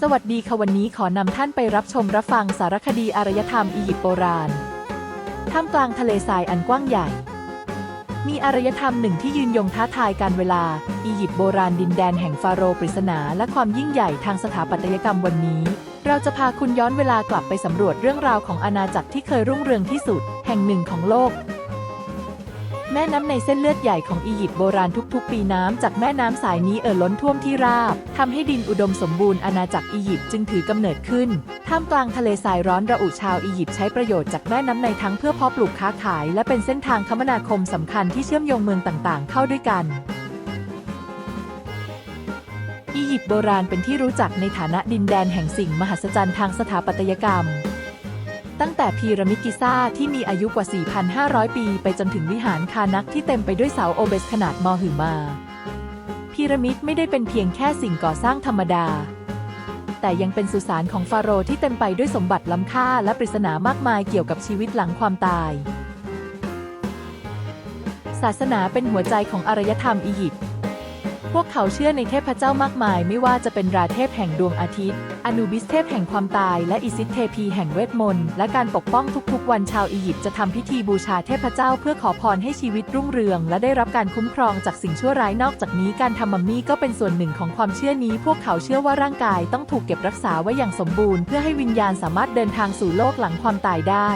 สวัสดีค่ะวันนี้ขอนำท่านไปรับชมรับฟังสารคดีอารยธรรมอียิปต์โบราณ ท่ามกลางทะเลทรายอันกว้างใหญ่ มีอารยธรรมหนึ่งที่ยืนยงท้าทายการเวลา อียิปต์โบราณดินแดนแห่งฟาโรห์ปริศนาและความยิ่งใหญ่ทางสถาปัตยกรรมวันนี้ เราจะพาคุณย้อนเวลากลับไปสำรวจเรื่องราวของอาณาจักรที่เคยรุ่งเรืองที่สุด แห่งหนึ่งของโลก แม่น้ำในเส้นเลือดใหญ่ของอียิปต์โบราณทุกๆ ปีน้ำจากแม่น้ำสายนี้เอ่อล้นท่วมที่ราบทำให้ดินอุดมสมบูรณ์อาณาจักรอียิปต์จึงถือกำเนิดขึ้น ท่ามกลางทะเลทรายร้อนระอุชาวอียิปต์ใช้ประโยชน์จากแม่น้ำในทั้งเพื่อเพาะปลูกค้าขาย และเป็นเส้นทางคมนาคมสำคัญที่เชื่อมโยงเมืองต่างๆ เข้าด้วยกันอียิปต์โบราณเป็นที่รู้จักในฐานะดินแดนแห่งสิ่งมหัศจรรย์ทางสถาปัตยกรรม ตั้งแต่พีระมิดกิซ่าที่มีอายุกว่า 4,500 ปี ไปจนถึงวิหารคานักที่เต็มไปด้วยเสาโอเบสขนาดมหึมา พีระมิดไม่ได้เป็นเพียงแค่สิ่งก่อสร้างธรรมดา แต่ยังเป็นสุสานของฟาโรห์ที่เต็มไปด้วยสมบัติล้ำค่าและปริศนามากมายเกี่ยวกับชีวิตหลังความตาย ศาสนาเป็นหัวใจของอารยธรรมอียิปต์ พวกเขาเชื่อในเทพเจ้ามากมาย ไม่ว่าจะเป็นราเทพแห่งดวงอาทิตย์ อนูบิสเทพแห่งความตาย และอิซิเทพีแห่งเวทมนต์ และการปกป้องทุกๆ วันชาวอียิปต์จะทำพิธีบูชาเทพเจ้าเพื่อขอพรให้ชีวิตรุ่งเรือง และได้รับการคุ้มครองจากสิ่งชั่วร้ายนอกจากนี้การทำมัมมี่ก็เป็นส่วนหนึ่งของความเชื่อนี้ พวกเขาเชื่อว่าร่างกายต้องถูกเก็บรักษาไว้อย่างสมบูรณ์เพื่อให้วิญญาณสามารถเดินทางสู่โลกหลังความตายได้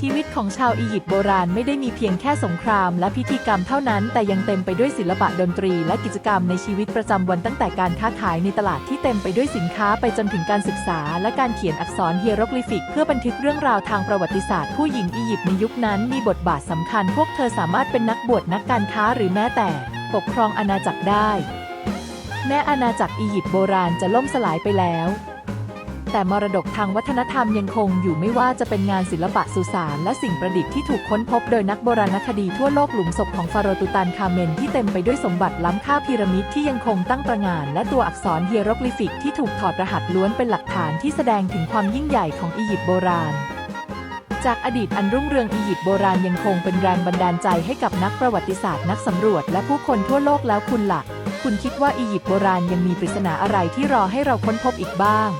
ชีวิตของชาวอียิปต์โบราณไม่ได้มีเพียงแค่สงครามและพิธีกรรมเท่านั้น แต่ยังเต็มไปด้วยศิลปะดนตรีและกิจกรรมในชีวิตประจำวันตั้งแต่การค้าขายในตลาดที่เต็มไปด้วยสินค้าไปจนถึงการศึกษา และการเขียนอักษรเฮียโรกลิฟิก เพื่อบันทึกเรื่องราวทางประวัติศาสตร์ผู้หญิงอียิปต์ในยุคนั้นมีบทบาทสำคัญ พวกเธอสามารถเป็นนักบวชนักการค้าหรือแม้แต่ ปกครองอาณาจักรได้ แม้อาณาจักรอียิปต์โบราณจะล่มสลายไปแล้ว แต่มรดกทางวัฒนธรรมยังคงอยู่ไม่ว่าจะเป็นงานศิลปะสุสานและสิ่งประดิษฐ์ที่ถูกค้นพบโดยนักโบราณคดีทั่วโลกหลุมศพของฟาโรตุตันคาเมนที่เต็มไปด้วยสมบัติล้ำค่าพีระมิดที่ยังคงตั้งตระหง่านและตัวอักษรเฮียโรกลิฟิกที่ถูกถอดรหัสล้วนเป็นหลักฐานที่แสดงถึงความยิ่งใหญ่ของอียิปต์โบราณจากอดีตอันรุ่งเรืองอียิปต์โบราณยังคงเป็นแรงบันดาลใจให้กับนักประวัติศาสตร์นักสำรวจและผู้คนทั่วโลกแล้วคุณล่ะ คุณคิดว่าอียิปต์โบราณยังมีปริศนาอะไรที่รอให้เราค้นพบอีกบ้าง